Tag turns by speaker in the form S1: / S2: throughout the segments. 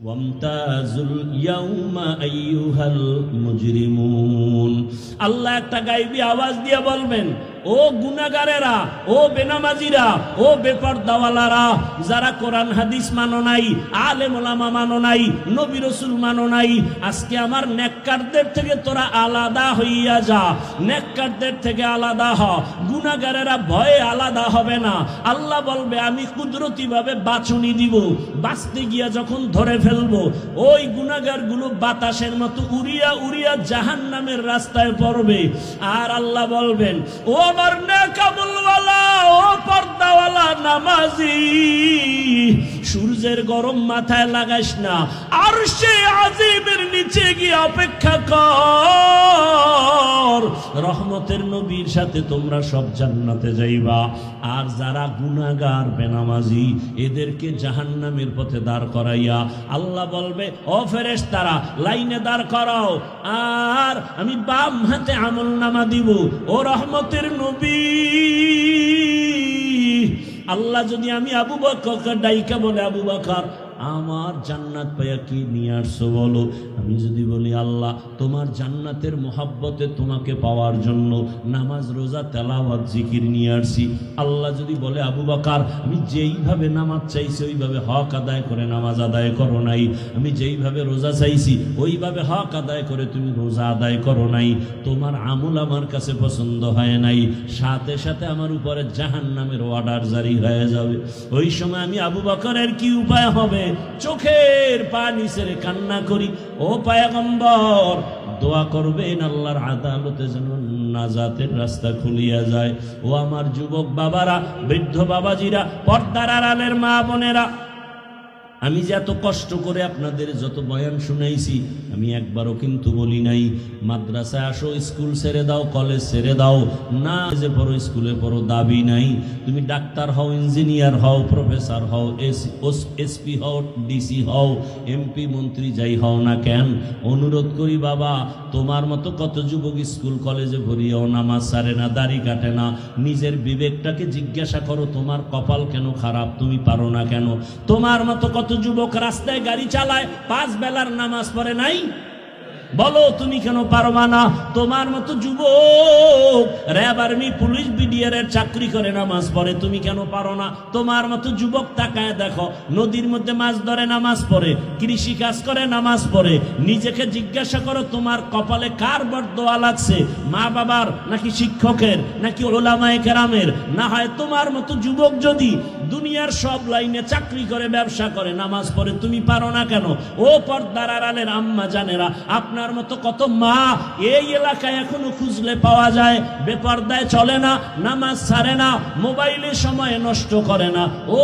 S1: ওয়ামতাজুল ইয়াউমা আইয়ুহাল মুজরিমুন আল্লাহ একটা গাইবি আওয়াজ দিয়ে বলবেন, ও গুনাগারেরা ও বেনামাজিরা, ও বেপরদাওয়ালারা, যারা কোরআন, হাদিস মানো নাই, আলেম ওলামা মানো নাই, নবী রসুল মানো নাই, আজকে আমার নেককারদের থেকে তোরা আলাদা হইয়া যা, নেককারদের থেকে আলাদা হ গুনাগারেরা ভয়ে আলাদা হবে না। আল্লাহ বলবে, আমি কুদরতিভাবে বাছুনি দিব, বাঁচতে গিয়া যখন ধরে ফেলব, ওই গুনাগারগুলো বাতাসের মতো উড়িয়া উড়িয়া জাহান নামের রাস্তায় পড়বে। আর আল্লাহ বলবেন ও আমার নেকাবুলওয়ালা ও পর্দাওয়ালা নামাজি। সূর্যের গরম মাথায় লাগাইস না, আর সে আজিমের নিচে গিয়ে অপেক্ষা কর। রহমতের নবীর সাথে তোমরা সব জান্নাতে যাইবা। আর যারা গুনাগার বেনামাজি, এদেরকে জাহান্নামের পথে দাঁড় করাইয়া আল্লাহ বলবে, ও ফেরেশ তারা লাইনে দাঁড় করাও। আর আমি বাম হাতে আমল নামা দিব। ও রহমতের নবী আল্লাহ যদি আমি আবু বকর ডাইকা বলে আবু বকর আমার জান্নাত পাইয়া কি নিয়ে আসছো বলো? আমি যদি বলি, আল্লাহ, তোমার জান্নাতের মোহাব্বতে তোমাকে পাওয়ার জন্য নামাজ, রোজা, তেলাওয়াত, জিকির নিয়ে আসছি। আল্লাহ যদি বলে, আবু বাকার, আমি যেইভাবে নামাজ চাইছি, ওইভাবে হক আদায় করে নামাজ আদায় করো নাই। আমি যেইভাবে রোজা চাইছি, ওইভাবে হক আদায় করে তুমি রোজা আদায় করো নাই। তোমার আমল আমার কাছে পছন্দ হয় নাই। সাথে সাথে আমার উপরে জাহান নামের অর্ডার জারি হয়ে যাবে। ওই সময় আমি আবু বকরের কি উপায় হবে? চোখের পানি ছেড়ে কান্না করি। ও পায়াগম্বর, দোয়া করবেন আল্লাহর আদালতে যেন নাজাতের রাস্তা খুলিয়া যায়। ও আমার যুবক বাবারা, বৃদ্ধ বাবাজিরা, পর্দার আড়ালের মা বোনেরা আমি যে এত কষ্ট করে আপনাদের যত বয়ান শুনাইছি, আমি একবারও কিন্তু বলি নাই, মাদ্রাসায় আসো, স্কুল ছেড়ে দাও, কলেজ ছেড়ে দাও, না যে পড়ো, স্কুলে পড়ো দাবি নাই। তুমি ডাক্তার হও, ইঞ্জিনিয়ার হও, প্রফেসর হও এসপি হও, ডিসি হও, এমপি, মন্ত্রী যাই হও না কেন, অনুরোধ করি বাবা, তোমার মতো কত যুবক স্কুল কলেজে ভরিয়াও নামাজ সারে না, দাড়ি কাটে না, নিজের বিবেকটাকে জিজ্ঞাসা করো, তোমার কপাল কেন খারাপ, তুমি পারো না কেন, তোমার মতো কত যুবক রাস্তায় গাড়ি চালায়, পাঁচ বেলার নামাজ পড়ে নাই? বলো, তুমি কেন পারবা না? তোমার মতো যুবক, র্যাব আর্মি, পুলিশ, বিডিআর এর চাকরি করে নামাজ পড়ে, তুমি কেন পারো না? তোমার মতো যুবক তাকায় দেখো, নদীর মধ্যে মাছ ধরে নামাজ পড়ে, কৃষি কাজ করে নামাজ পড়ে, নিজেকে জিজ্ঞাসা করো, তোমার কপালে কার বর দোয়া লাগছে? মা বাবার, নাকি শিক্ষকের, নাকি ওলামায়ে কেরামের? না হয় তোমার মতো যুবক যদি দুনিয়ার সব লাইনে চাকরি করে, ব্যবসা করে, নামাজ পড়ে, তুমি পারো না কেন? ও পর্দার আড়ালের আম্মা জানেরা, আপনার মতো কত মা এই এলাকায় এখনও খুঁজলে পাওয়া যায়, বেপর্দায় চলে না, নামাজ ছাড়ে না, মোবাইলে সময় নষ্ট করে না। ও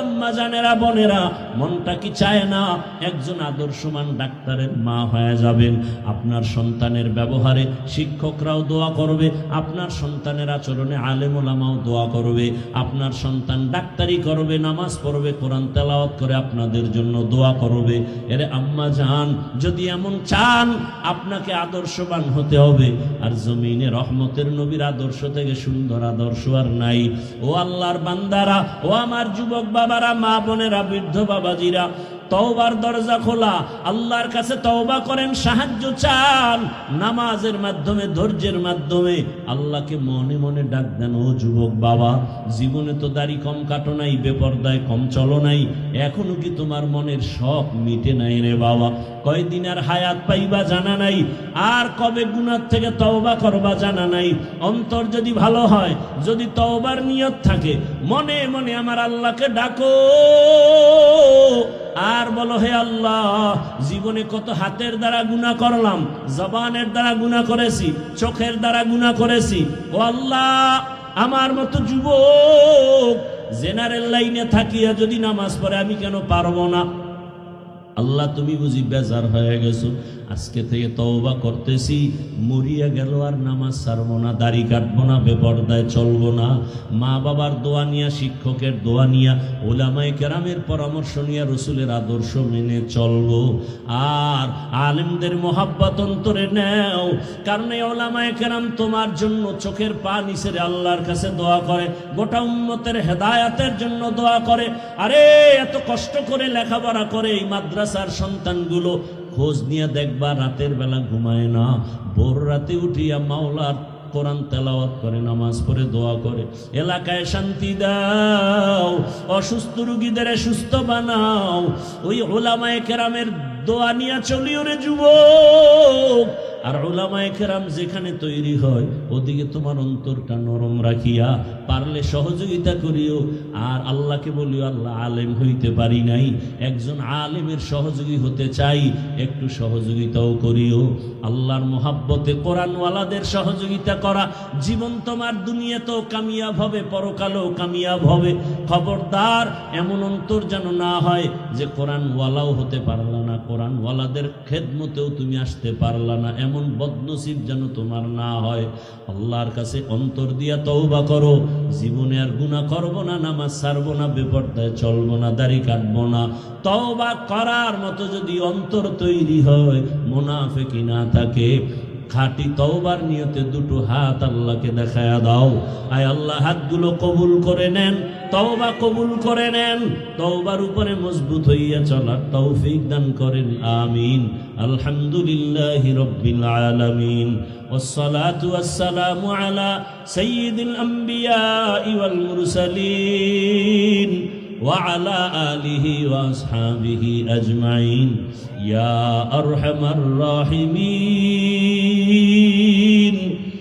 S1: আম্মা জানেরা, বোনেরা, মনটা কি চায় না? একজন আদর্শমান ডাক্তারের মা হয়ে যাবেন। আপনার সন্তানের ব্যবহারে শিক্ষকরাও দোয়া করবে, আপনার সন্তানের আচরণে আলেমোলামাও দোয়া করবে, আপনার সন্তান ডাক্তারি করবে, নামাজ পড়বে, কোরআন তেলাওয়াত করে আপনাদের জন্য দোয়া করবে। এর আম্মা যান যদি এমন চান, আপনাকে আদর্শবান হতে হবে। আর জমিনে রহমতের নবীর আদর্শ থেকে সুন্দর আদর্শ আর নাই। ও আল্লাহর বান্দারা, ও আমার যুবক বাবারা, মা বোনেরা, বৃদ্ধ বাবাজিরা তওবার দরজা খোলা, আল্লাহর কাছে তওবা করেন, সাহায্য চান, নামাজের মাধ্যমে, ধৈর্যের মাধ্যমে। আল্লাহকে মনে মনে ডাক দেন, ও যুবক বাবা, জীবনে তো দাড়ি কম কাটো নাই, বেপর্দায় কম চলো নাই, এখনও কি তোমার মনের শখ মিটে নাই রে বাবা? কয়দিন আর হায়াত পাইবা জানা নাই, আর কবে গুনার থেকে তওবা করবা জানা নাই? অন্তর যদি ভালো হয়, যদি তওবার নিয়ত থাকে, মনে মনে আমার আল্লাহকে ডাকো। আর বলো হে আল্লাহ, জীবনে কত হাতের দ্বারা গুণা করলাম, জবানের দ্বারা গুণা করেছি, চোখের দ্বারা গুণা করেছি। ও আল্লাহ, আমার মতো যুবক, জেনারেল লাইনে থাকিয়া যদি নামাজ পড়ে আমি কেন পারব না? আল্লাহ, তুমি বুঝি বেজার হয়ে গেছো। আজকে থেকে তওবা করতেছি, মরিয়া গেল আর নামাজ ছাড়বো না, দাড়ি কাটবো না, বেপর্দায় চলবো না। মা বাবার দোয়া নিয়া, শিক্ষকের দোয়া নিয়া, ওলামায় কেরামের পরামর্শ নিয়া রসুলের আদর্শ মেনে চলবো। আর আলেমদের মোহাব্বত অন্তরে নেও, কারণ এই ওলামায় কেরাম তোমার জন্য চোখের পা নিচের আল্লাহর কাছে দোয়া করে, গোটা উন্মতের হেদায়াতের জন্য দোয়া করে। আরে, এত কষ্ট করে লেখাপড়া করে এই মাদ্রাসার সন্তানগুলো খোঁজ নিয়ে দেখবা রাতের বেলা ঘুমায় না। ভোর রাতে উঠিয়া মাওলার কোরআন তেলাওয়াত করে, নামাজ পড়ে, দোয়া করে। এলাকায় শান্তি দাও, অসুস্থ রুগীদের সুস্থ বানাও। ওই ওলামায়ে কেরামের দোয়া নিয়ে চলিও রে যুবক। আর ওলামায়ে কেরাম যেখানে তৈরি হয়, ওদিকে তোমার অন্তরটা নরম রাখিয়া পারলে সহযোগিতা করিও। আর আল্লাহকে বলিও, আল্লাহ আলেম হইতে পারি নাই। একজন আলেমের সহযোগী হতে চাই, একটু সহযোগিতাও করিও। আল্লাহর মোহাব্বতে কোরআনওয়ালাদের সহযোগিতা করা, জীবন তোমার দুনিয়াতেও কামিয়াব হবে, পরকালেও কামিয়াব হবে। খবরদার এমন অন্তর যেন না হয় যে কোরআনওয়ালাও হতে পারলা না কোরআনওয়ালাদের খেদমতেও তুমি আসতে পারলা না। এমন বদনসিব যেন তোমার না হয়। আল্লাহর কাছে অন্তর দিয়া তওবা করো। জীবনে আর গুণা করব না, নামাজ সারবো না, বেপর্দায় চলবো না, দাড়ি কাটবো না। তওবা করার মতো যদি অন্তর তৈরি হয় মোনাফে কিনা থাকে। খাঁটি তওবার নিয়তে দুটো হাত আল্লাহকে দেখায়া দাও আয় আল্লাহ হাতগুলো কবুল করে নেন তওবা কবুল করে নেন তওবার উপরে মজবুত হইয়া চলার তৌফিক দান করেন আমিন আলহামদুলিল্লাহ রব্বিল আলামিন والصلاة والسلام على سيد الأنبياء والمرسلين وعلى آله وأصحابه أجمعين يا أرحم الراحمين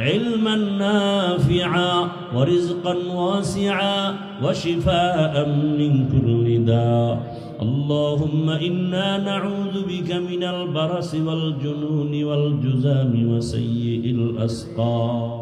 S1: علما نافعا ورزقا واسعا وشفاء من كل داء. اللهم إنا نعوذ بك من البرص والجنون والجزام وسيء الأسقام